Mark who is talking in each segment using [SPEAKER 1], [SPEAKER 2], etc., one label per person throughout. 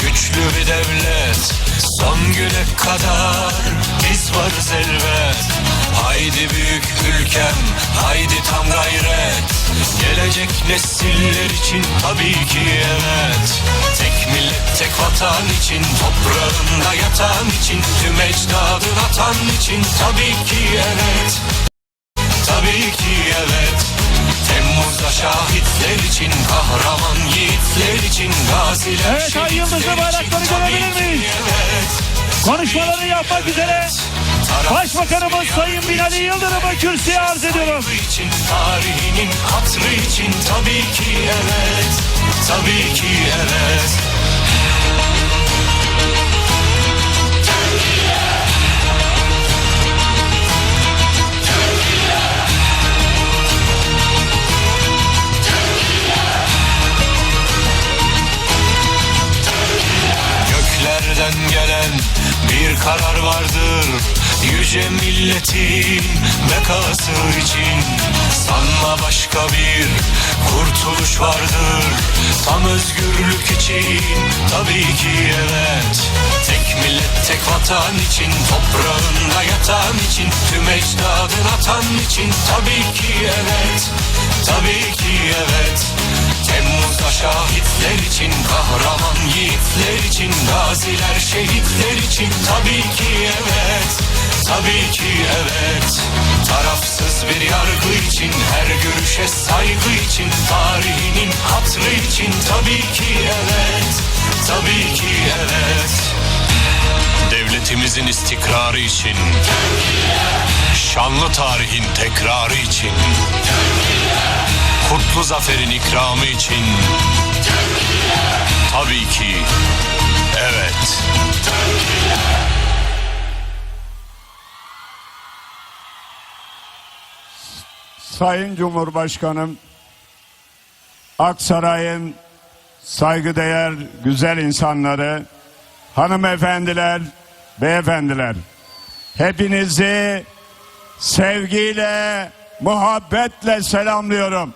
[SPEAKER 1] güçlü bir devlet. Son güne kadar biz varız elbet. Haydi büyük ülkem haydi tam gayret. Gelecek nesiller için tabii ki evet. Tek millet tek vatan için Toprağında yatan için Tüm ecdadın atan için Tabii ki evet. Tabii ki evet için Kahraman yiğitler için Gaziler
[SPEAKER 2] Evet, ay yıldızlı bayrakları görebilir miyiz? Konuşmaları yapmak üzere Başbakanımız Sayın Binali Yıldırım'ı kürsüye arz ediyorum.
[SPEAKER 1] İçin, tarihinin hatrı için tabii ki evet, tabii ki evet. Karar vardır. Yüce milletin bekası için Sanma başka bir kurtuluş vardır. Tam özgürlük için tabii ki evet. Tek millet tek vatan için Toprağında yatan için Tüm ecdadın atan için Tabii ki evet. Tabii ki evet Temmuz'da şahitler için, kahraman yiğitler için, gaziler, şehitler için tabii ki evet, tabii ki evet. Tarafsız bir yargı için, her görüşe saygı için, tarihinin hatrı için tabii ki evet, tabii ki evet. Devletimizin istikrarı için, şanlı tarihin tekrarı için, Kutlu zaferin ikramı için. Tabii ki. Evet.
[SPEAKER 3] Sayın Cumhurbaşkanım, Aksaray'ın saygıdeğer güzel insanları, hanımefendiler, beyefendiler, hepinizi sevgiyle, muhabbetle selamlıyorum.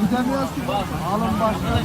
[SPEAKER 4] Gidemiyoruz ki. Alın başına.